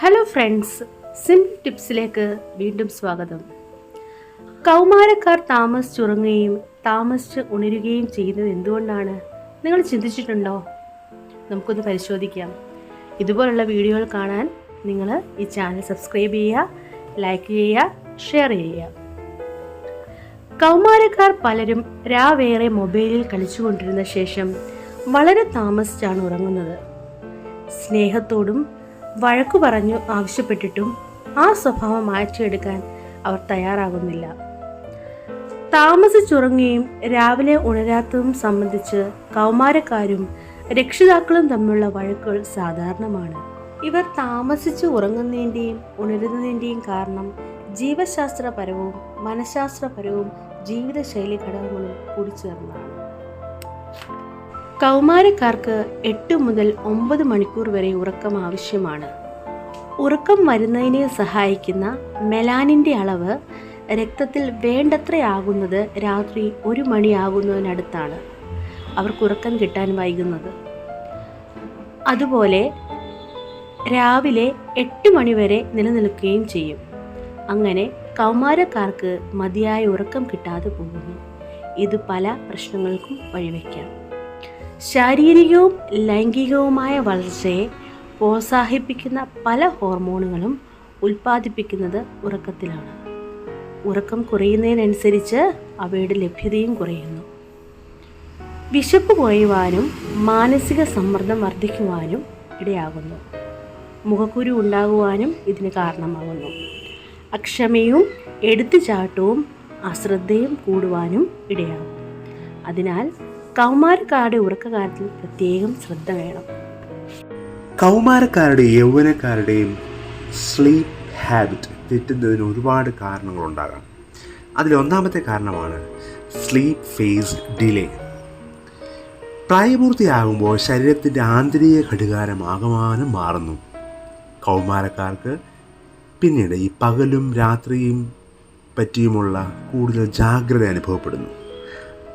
Hello friends simple ടിപ്സിലേക്ക് വീണ്ടും സ്വാഗതം. കൗമാരക്കാർ താമസിച്ചുറങ്ങുകയും താമസിച്ച് ഉണരുകയും ചെയ്യുന്നത് എന്തുകൊണ്ടാണ്? നിങ്ങൾ ചിന്തിച്ചിട്ടുണ്ടോ? നമുക്കൊന്ന് പരിശോധിക്കാം. ഇതുപോലുള്ള വീഡിയോകൾ കാണാൻ നിങ്ങൾ ഈ ചാനൽ സബ്സ്ക്രൈബ് ചെയ്യുക ലൈക്ക് ചെയ്യുക ഷെയർ ചെയ്യുക. കൗമാരക്കാർ പലരും രാവേറെ മൊബൈലിൽ കളിച്ചുകൊണ്ടിരുന്ന ശേഷം വളരെ താമസിച്ചാണ് ഉറങ്ങുന്നത്. സ്നേഹത്തോടും വഴക്കു പറഞ്ഞു ആവശ്യപ്പെട്ടിട്ടും ആ സ്വഭാവം മാറ്റിയെടുക്കാൻ അവർ തയ്യാറാകുന്നില്ല. താമസിച്ചുറങ്ങുകയും രാവിലെ ഉണരാത്തതും സംബന്ധിച്ച് കൗമാരക്കാരും രക്ഷിതാക്കളും തമ്മിലുള്ള വഴക്കുകൾ സാധാരണമാണ്. ഇവർ താമസിച്ച് ഉറങ്ങുന്നതിന്റെയും ഉണരുന്നതിന്റെയും കാരണം ജീവശാസ്ത്രപരവും മനഃശാസ്ത്രപരവും ജീവിതശൈലി ഘടകങ്ങളും കൂടിച്ചേർന്നതാണ്. കൗമാരക്കാർക്ക് എട്ട് മുതൽ ഒമ്പത് മണിക്കൂർ വരെ ഉറക്കം ആവശ്യമാണ്. ഉറക്കം വരുന്നതിനെ സഹായിക്കുന്ന മെലാനിന്റെ അളവ് രക്തത്തിൽ വേണ്ടത്രയാകുന്നത് രാത്രി ഒരു മണിയാകുന്നതിനടുത്താണ് അവർക്ക് ഉറക്കം കിട്ടാൻ വൈകുന്നത്. അതുപോലെ രാവിലെ എട്ട് മണിവരെ നിലനിൽക്കുകയും ചെയ്യും. അങ്ങനെ കൗമാരക്കാർക്ക് മതിയായ ഉറക്കം കിട്ടാതെ പോകുന്നു. ഇത് പല പ്രശ്നങ്ങൾക്കും വഴിവെക്കാം. ശാരീരികവും ലൈംഗികവുമായ വളർച്ചയെ പ്രോത്സാഹിപ്പിക്കുന്ന പല ഹോർമോണുകളും ഉൽപ്പാദിപ്പിക്കുന്നത് ഉറക്കത്തിലാണ്. ഉറക്കം കുറയുന്നതിനനുസരിച്ച് അവയുടെ ലഭ്യതയും കുറയുന്നു. വിശപ്പ് കുറയുവാനും മാനസിക സമ്മർദ്ദം വർദ്ധിക്കുവാനും ഇടയാകുന്നു. മുഖക്കുരു ഉണ്ടാകുവാനും ഇതിന് കാരണമാകുന്നു. അക്ഷമയും എടുത്തുചാട്ടവും അശ്രദ്ധയും കൂടുവാനും ഇടയാകും അതിനാൽ കൗമാരക്കാരുടെ ഉറക്കകാലത്തിൽ പ്രത്യേകം ശ്രദ്ധ വേണം. കൗമാരക്കാരുടെയും യൗവനക്കാരുടെയും സ്ലീപ്പ് ഹാബിറ്റ് തെറ്റുന്നതിന് ഒരുപാട് കാരണങ്ങളുണ്ടാകാം. അതിലൊന്നാമത്തെ കാരണമാണ് സ്ലീപ്പ് ഫേസ് ഡിലേ. പ്രായപൂർത്തിയാകുമ്പോൾ ശരീരത്തിന്റെ ആന്തരിക ഘടികാരം ആകമാനം മാറുന്നു. കൗമാരക്കാർക്ക് പിന്നീട് ഈ പകലും രാത്രിയും പറ്റിയുമുള്ള കൂടുതൽ ജാഗ്രത അനുഭവപ്പെടുന്നു.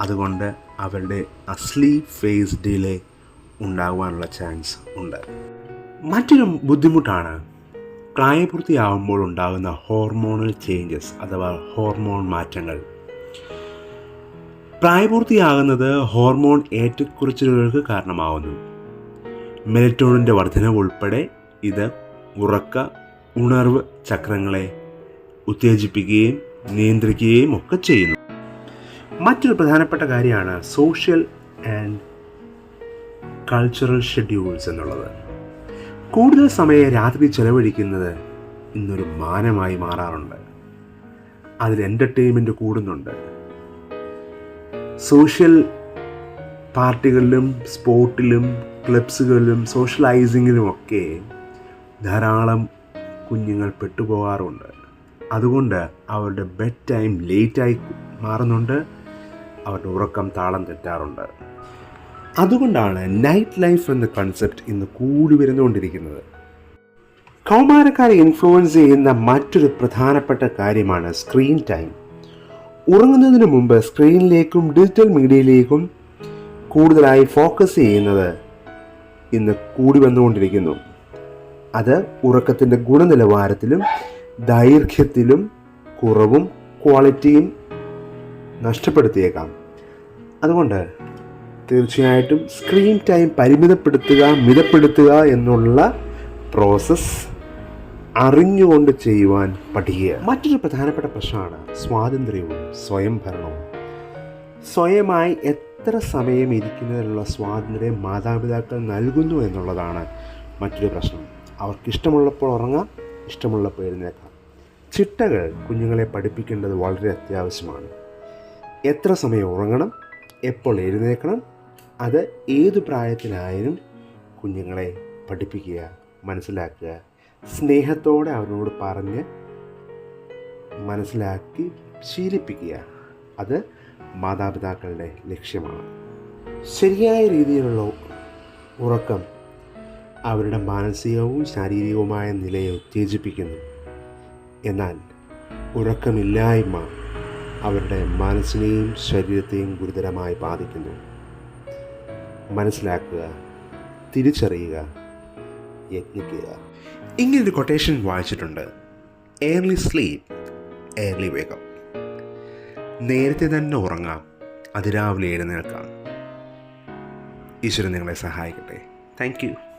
അതുകൊണ്ട് അവരുടെ അസ്ലി ഫേസ് ഡിലേ ഉണ്ടാകുവാനുള്ള ചാൻസ് ഉണ്ട്. മറ്റൊരു ബുദ്ധിമുട്ടാണ് പ്രായപൂർത്തിയാവുമ്പോൾ ഉണ്ടാകുന്ന ഹോർമോണൽ ചേഞ്ചസ് അഥവാ ഹോർമോൺ മാറ്റങ്ങൾ. പ്രായപൂർത്തിയാകുന്നത് ഹോർമോൺ ഏറ്റക്കുറച്ചിലുകൾക്ക് കാരണമാവുന്നു. മെലറ്റോണിന്റെ വർധനവ് ഉൾപ്പെടെ ഇത് ഉറക്ക ഉണർവ് ചക്രങ്ങളെ ഉത്തേജിപ്പിക്കുകയും നിയന്ത്രിക്കുകയും ഒക്കെ ചെയ്യുന്നു. മറ്റൊരു പ്രധാനപ്പെട്ട കാര്യമാണ് സോഷ്യൽ ആൻഡ് കൾച്ചറൽ ഷെഡ്യൂൾസ് എന്നുള്ളത്. കൂടുതൽ സമയം രാത്രി ചെലവഴിക്കുന്നത് ഇന്നൊരു മാനമായി മാറാറുണ്ട്. അതിൽ എന്റർടൈൻമെന്റ് കൂടുന്നുണ്ട്. സോഷ്യൽ പാർട്ടികളിലും സ്പോർട്ടിലും ക്ലബ്സുകളിലും സോഷ്യലൈസിങ്ങിലും ഒക്കെ ധാരാളം കുഞ്ഞുങ്ങൾ പെട്ടുപോകാറുണ്ട്. അതുകൊണ്ട് അവരുടെ ബെഡ് ടൈം ലേറ്റായി മാറുന്നുണ്ട്. അവരുടെ ഉറക്കം താളം തെറ്റാറുണ്ട്. അതുകൊണ്ടാണ് നൈറ്റ് ലൈഫ് എന്ന കൺസെപ്റ്റ് ഇന്ന് കൂടി വരുന്നുകൊണ്ടിരിക്കുന്നത്. കൗമാരക്കാരെ ഇൻഫ്ലുവൻസ് ചെയ്യുന്ന മറ്റൊരു പ്രധാനപ്പെട്ട കാര്യമാണ് സ്ക്രീൻ ടൈം ഉറങ്ങുന്നതിന് മുമ്പ് സ്ക്രീനിലേക്കും ഡിജിറ്റൽ മീഡിയയിലേക്കും കൂടുതലായി ഫോക്കസ് ചെയ്യുന്നത് ഇന്ന് കൂടി വന്നുകൊണ്ടിരിക്കുന്നു. അത് ഉറക്കത്തിന്റെ ഗുണനിലവാരത്തിലും ദൈർഘ്യത്തിലും കുറവും ക്വാളിറ്റിയും നഷ്ടപ്പെടുത്തിയേക്കാം. അതുകൊണ്ട് തീർച്ചയായിട്ടും സ്ക്രീൻ ടൈം പരിമിതപ്പെടുത്തുക മിതപ്പെടുത്തുക എന്നുള്ള പ്രോസസ്സ് അറിഞ്ഞുകൊണ്ട് ചെയ്യുവാൻ പഠിക്കുക. മറ്റൊരു പ്രധാനപ്പെട്ട പ്രശ്നമാണ് സ്വാതന്ത്ര്യവും സ്വയംഭരണവും. സ്വയമായി എത്ര സമയം ഇരിക്കുന്നതിനുള്ള സ്വാതന്ത്ര്യം മാതാപിതാക്കൾ നൽകുന്നു എന്നുള്ളതാണ് മറ്റൊരു പ്രശ്നം. അവർക്കിഷ്ടമുള്ളപ്പോൾ ഉറങ്ങാം ഇഷ്ടമുള്ളപ്പോൾ എഴുന്നേക്കാം ചിട്ടകൾ കുഞ്ഞുങ്ങളെ പഠിപ്പിക്കേണ്ടത് വളരെ അത്യാവശ്യമാണ്. എത്ര സമയം ഉറങ്ങണം? എപ്പോൾ എഴുന്നേൽക്കണം? അത് ഏതു പ്രായത്തിലായാലും കുഞ്ഞുങ്ങളെ പഠിപ്പിക്കുക മനസ്സിലാക്കുക. സ്നേഹത്തോടെ അവരോട് പറഞ്ഞ് മനസ്സിലാക്കി ശീലിപ്പിക്കുക. അത് മാതാപിതാക്കളുടെ ലക്ഷ്യമാണ്. ശരിയായ രീതിയിലുള്ള ഉറക്കം അവരുടെ മാനസികവും ശാരീരികവുമായ നിലയെ ഉത്തേജിപ്പിക്കുന്നു. എന്നാൽ ഉറക്കമില്ലായ്മ അവരുടെ മനസ്സിനെയും ശരീരത്തെയും ഗുരുതരമായി ബാധിക്കുന്നു. മനസ്സിലാക്കുക തിരിച്ചറിയുക യത്നിക്കുക ഇങ്ങനൊരു കൊട്ടേഷൻ വായിച്ചിട്ടുണ്ട്. എയർലി സ്ലീപ്പ് എയർലി വേഗം നേരത്തെ തന്നെ ഉറങ്ങാം അതിരാവിലെ എഴുന്നേൽക്കാം. ഈശ്വരൻ നിങ്ങളെ സഹായിക്കട്ടെ. താങ്ക്